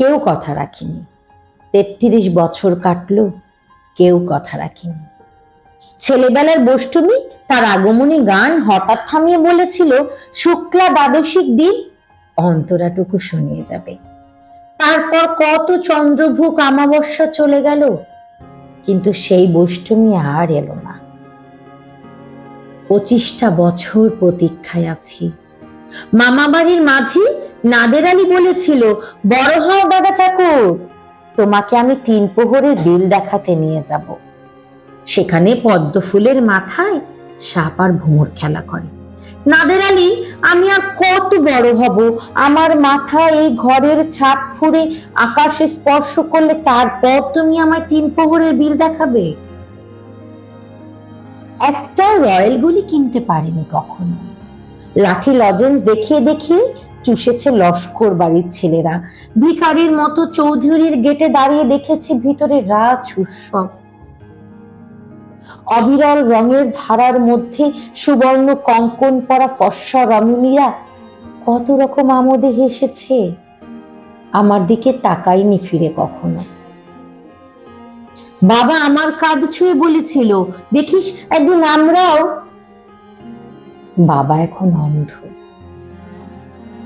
কেউ কথা রাখিনি। তেত্রিশ বছর কাটলো, কেউ কথা রাখিনি। ছেলেবেলার বষ্টমী, তার আগমনী গান হঠাৎ থামিয়ে বলেছিল, শুক্লা দ্বাদশিক দিন অন্তরাটুকু শুনিয়ে যাবে। তারপর কত চন্দ্রভুক আমাবস্যা চলে গেল। কিন্তু সেই বৈষ্টমী আর এলো না। পঁচিশটা বছর প্রতীক্ষায় আছি। মামাবাড়ির মাঝি নাদের আলী বলেছিল, বড় হও দাদা ঠাকুর, তোমাকে আমি তিন প্রহরের বিল দেখাতে নিয়ে যাব। সেখানে পদ্ম ফুলের মাথায় সাপ আর ভুমুর খেলা করে। নাদের আলী, আমি আর কত বড় হব, আমার মাথা এই ঘরের ছাপ ফুঁড়ে আকাশে স্পর্শ করলে তারপর তুমি আমায় তিন প্রহরের বিল দেখাবে? একটা রয়্যাল গুলি কিনতে পারেনি কখনো। লাঠি লজেন্স দেখিয়ে দেখিয়ে চুষেছে লস্কর বাড়ির ছেলেরা। ভিখারির মতো চৌধুরীর গেটে দাঁড়িয়ে দেখেছে ভিতরে রাজ উৎসব। অবিরল রঙের ধারার মধ্যে সুবর্ণ কঙ্কন পরা ফর্সা রমণীরা কত রকম আমোদে হেসেছে। আমার দিকে তাকাইনি ফিরে কখনো। বাবা আমার কাঁধ ছুঁয়ে বলেছিল, দেখিস একদিন আমরাও বাবা এখন অন্ধ।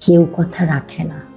কেউ কথা রাখে না।